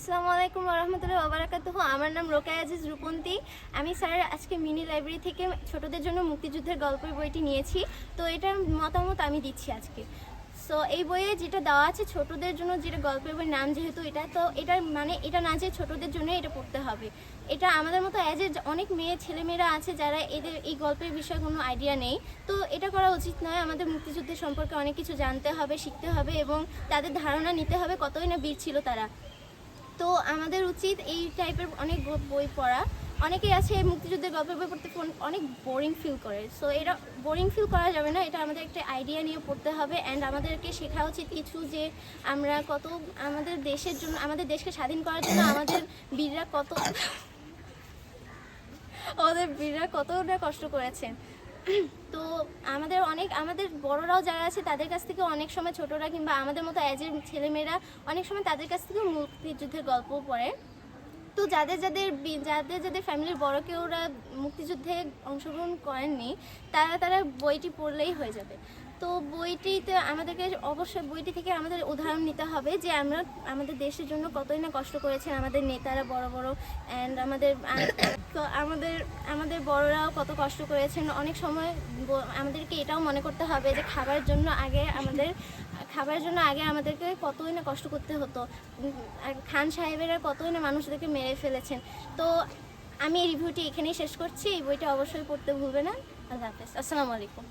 আসসালামু আলাইকুম রহমতুল্লাহ ওবরাকাতুহ। আমার নাম রোকায় আজিজ রূপন্তী। আমি স্যার আজকে মিনি লাইব্রেরি থেকে ছোটদের জন্য মুক্তিযুদ্ধের গল্পের বইটি নিয়েছি। তো এটার মতামত আমি দিচ্ছি আজকে। সো এই বইয়ে যেটা দেওয়া আছে ছোটদের জন্য যেটা গল্পের বই নাম যেহেতু এটা, তো এটার মানে এটা না যে ছোটদের জন্য এটা পড়তে হবে। এটা আমাদের মতো অ্যাজ এ অনেক মেয়ে, ছেলেমেয়েরা আছে যারা এদের এই গল্পের বিষয়ে কোনো আইডিয়া নেই। তো এটা করা উচিত নয়। আমাদের মুক্তিযুদ্ধের সম্পর্কে অনেক কিছু জানতে হবে, শিখতে হবে এবং তাদের ধারণা নিতে হবে কতই না বীর ছিল তারা। তো আমাদের উচিত এই টাইপের অনেক বই পড়া। অনেকেই আছে মুক্তিযুদ্ধের গল্পের বই পড়তে অনেক বোরিং ফিল করে। সো এটা বোরিং ফিল করা যাবে না, এটা আমাদের একটা আইডিয়া নিয়ে পড়তে হবে অ্যান্ড আমাদেরকে শেখা উচিত কিছু যে আমরা কত, আমাদের দেশের জন্য, আমাদের দেশকে স্বাধীন করার জন্য আমাদের বীররা কত, আমাদের বীররা কতটা কষ্ট করেছেন। আমাদের অনেক, আমাদের বড়রাও যারা আছে তাদের কাছ থেকে অনেক সময় ছোটরা কিংবা আমাদের মতো অ্যাজের ছেলেমেয়েরা অনেক সময় তাদের কাছ থেকেও মুক্তিযুদ্ধের গল্প পড়ে। তো যাদের যাদের যাদের যাদের ফ্যামিলির বড় কেউরা মুক্তিযুদ্ধে অংশগ্রহণ করেননি, তারা তারা বইটি পড়লেই হয়ে যাবে। তো বইটিতে আমাদেরকে অবশ্যই বইটি থেকে আমাদের উদাহরণ নিতে হবে যে আমরা আমাদের দেশের জন্য কতই না কষ্ট করেছেন আমাদের নেতারা বড় বড় অ্যান্ড আমাদের, তো আমাদের আমাদের বড়রাও কত কষ্ট করেছেন। অনেক সময় আমাদেরকে এটাও মনে করতে হবে যে খাবারের জন্য আগে আমাদের, খাবারের জন্য আগে আমাদেরকে কতই না কষ্ট করতে হতো। খান সাহেবেরা কতই না মানুষদেরকে মেরে ফেলেছেন। তো আমি এই রিভিউটি এখানেই শেষ করছি। এই বইটা অবশ্যই পড়তে ভুলবে না। আল্লাহ হাফেজ। আসসালামু আলাইকুম।